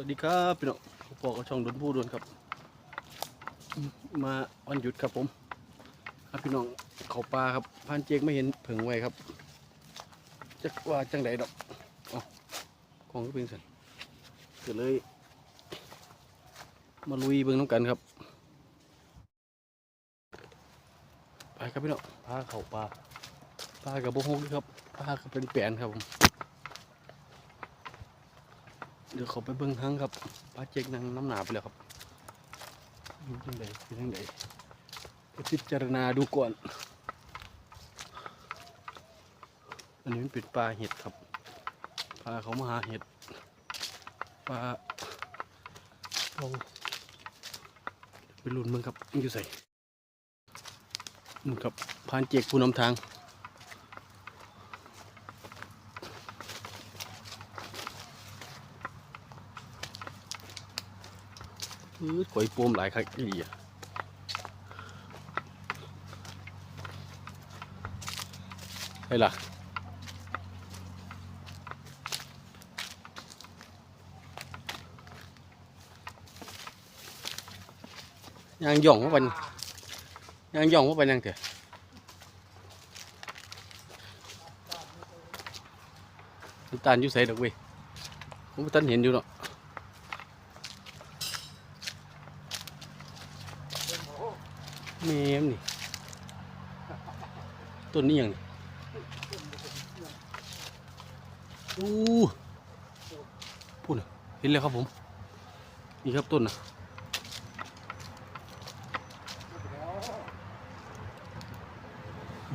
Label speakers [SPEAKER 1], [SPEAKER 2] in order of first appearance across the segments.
[SPEAKER 1] วัสดีครับพี่น้องพวกช่องดนผู้ดนครับ มาวันหยุดครับผมครับพี่น้องเขาปลาครับพานเจกไม่เห็นเผิงไว้ครับจะว่าจังไดดอกเอาของก็เป็นสันก็เลย มาลุยเบิ่งน้ำกันครับไปครับพี่น้องพาเขาปลาปลากับโบฮกครับปลาก็เป็นแปลนครับผม เดี๋ยวเขาไปเบิ้งทั้งครับปลาเจกนั่งน้ำหนาไปแล้วครับเป็นยังไงเป็นยังไงไปพิจารณาดูก่อน อันนี้มันเป็นปลาเห็ดครับ ปลาเขามาหาเห็ด ปลาลองไปลุ้นมึงครับมันอยู่ใส่มึงครับพานเจกผู้นำทาง อือข่อยโปมหลายครั้งอีหลีอะไอ้ล่ะยางย่องว่าเป็นยางย่องว่าเป็นยังเถอะน้ำตาลอยู่ใส่ดอกเว้ยผมบ่ทันเห็นอยู่เนาะ เมมนี่ต้นนี้ยังนี่อู้พูดนะเห็นแล้วครับผม นี่ครับต้นนะ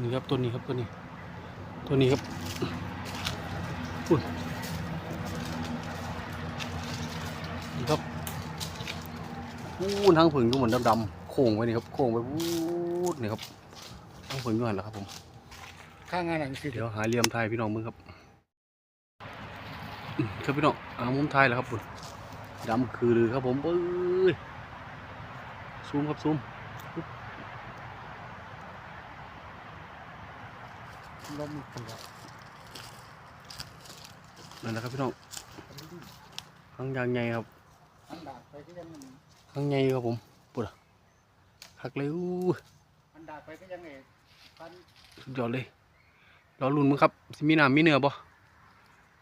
[SPEAKER 1] นี่ครับต้นนี้ครับต้นนี้ต้นนี้ครับพูดนี่ครับอู้ทางผึ่งก็เหมือนดำๆ โค้งไว้นี่ครับโค้งไปวูดนี่ครับทางผึ่งก็หันแล้วครับผม
[SPEAKER 2] ข้างงานหนังสือ
[SPEAKER 1] เดี๋ยวหาเหลี่ยมไทยพี่น้องมึงครับอืมครับพี่น้องอามุมไทยแล้วครับผมดำคือลือครับผมเอ้ยซูมครับซูม
[SPEAKER 2] ลมคนละ
[SPEAKER 1] นั่นแหละครับพี่น้องข้างยางใหญ่ครับ
[SPEAKER 2] อันดาดไปก็ยัง
[SPEAKER 1] ข้างใหญ่ครับผมปุ๊ดอะ คักเลยอู้
[SPEAKER 2] อันดาดไปก็ยังเอกพัน
[SPEAKER 1] สุดยอดเลยรอลุ่นมึงครับสิมีน้ำมีเนื้อบ่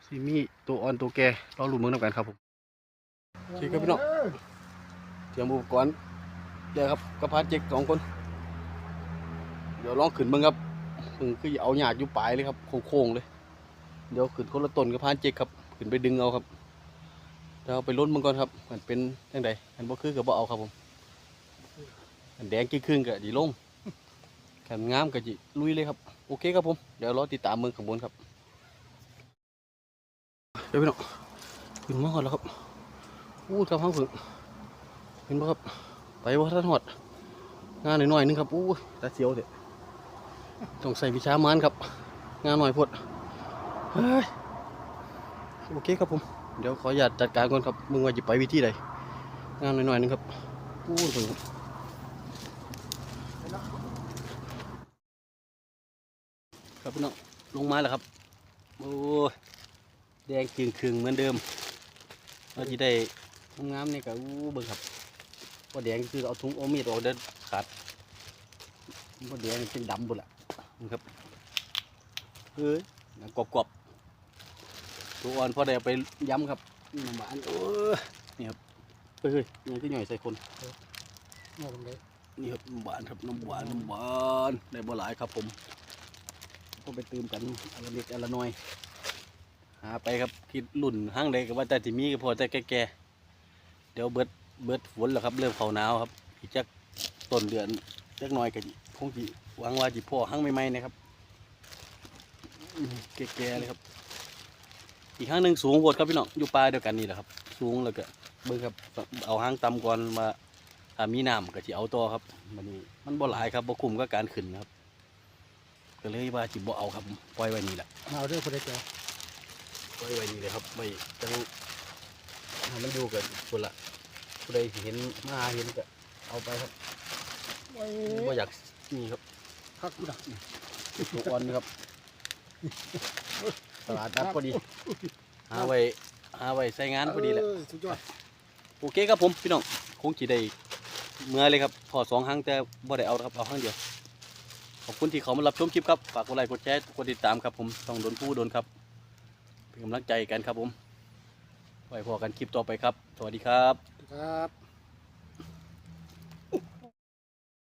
[SPEAKER 1] สิมีตัวอ่อนตัวแก่รอลุ่นมึงนำกันครับผมโอเคครับพี่น้องเตรียมอุปกรณ์เดี๋ยวครับกระพานเจ็กสองคน เดี๋ยวลองขึ้นมึงครับมึงคือเอาหยาดอยู่ปลายเลยครับโค้งๆเลย เดี๋ยวขึ้นคนละต้นกระพานเจ็กครับขึ้นไปดึงเอาครับเดี๋ยวเอาไปล้นมึงก่อนครับมันเป็นยังไงมันบ่คือกับบ่เอาครับผม อันแดงกี่ครึ่งกับดีลงขันงามกับจีลุยเลยครับ โอเคครับผม เดี๋ยวรอติดตามเมึงข้างบนครับ เดี๋ยวพี่น้องขึ้นมาก่อนแล้วครับอู้ทำห้างผึ่งเห็นบ่ครับ ไปว่าท่านหอด งานหน่อยๆนึงครับอู้ตาเสียวเถอะต้องใส่วิชามานครับ งานหน่อยพดเฮ้ยโอเคครับผม เดี๋ยวขออนุญาตจัดการก่อนครับ มึงว่าจะไปวิธีใดงานหน่อยๆนึงครับอู้เพิ่ง ครับพี่น้องลงมาแล้วครับ โอ้ยแดงจึงครึงๆเหมือนเดิมเราจะได้งามๆนี่ก็อู้เบิ่งครับบ่แดงคือเอาถุงโอามีดออกเด็ดขาดบ่แดงเป็นดำบุ่นล่ะนี่ครับเฮ้ยหนังกรอบๆตัวอ่อนพอได้เอาไปย้ำครับน้ำหวานโอ้ยนี่ครับเฮ้ยๆยังที่หน่อยใส่คน
[SPEAKER 2] งอกเลย
[SPEAKER 1] นี่ครับน้ำหวานครับน้ำหวานน้ำหวานได้บ่หลายครับผม ก็ไปเติมกันอนละเล็กอนละน้อย หาไปครับคิดรุ่นห้างใดก็ว่าแต่ที่มีก็พอแต่แก่ๆเดี๋ยวเบิดเบิดฝนแล้วครับ เริ่มเขาหนาวครับอีกจักต้นเดือนจักน้อยก็คงสิหวังว่าจิพ่อห้างใหม่ๆนะครับแก่ๆเลยครับ อีกห้างหนึ่งสูงโพดครับพี่น้องอยู่ปลายเดียวกันนี่แหละครับ สูงแล้วก็เบิ่งครับเอาห้างต่ำก่อนมาถ้ามีน้ำก็สิเอาต่อครับมันมันบ่หลายครับบ่คุ้มกับการขึ้นครับ ก็เลยว่าจิบ่เอาครับผมปล่อยไว้นี่แหละ
[SPEAKER 2] เอาด้วยคนเดียว
[SPEAKER 1] ไว้ไว้นี่เลยครับไม่จังให้มันอยู่กันคนละผู้ใดสิเห็นมาหาเห็นก็เอาไปครับ
[SPEAKER 2] โอ้
[SPEAKER 1] บ่
[SPEAKER 2] ย
[SPEAKER 1] อยากนี่ครับ
[SPEAKER 2] พักดัก
[SPEAKER 1] ตัวอ่อนครับตลาดนัดพอดีหาไว้หาไว้ใส่งานพอดีแหละ
[SPEAKER 2] เสุดยอด
[SPEAKER 1] โอเคครับผมพี่น้องคงจีได้เมื่อเลยครับถอดสองครั้งแต่บ่ได้เอาครับเอาครั้งเดียว ขอบคุณที่เขามารับชมคลิปครับฝากกดไลค์กดแชร์กดติดตามครับผมต้องโดนผู้โดนครับเป็นกำลังใจกันครับผมไว้พอกันคลิปต่อไปครับ สวัสดีครับ
[SPEAKER 2] ครับ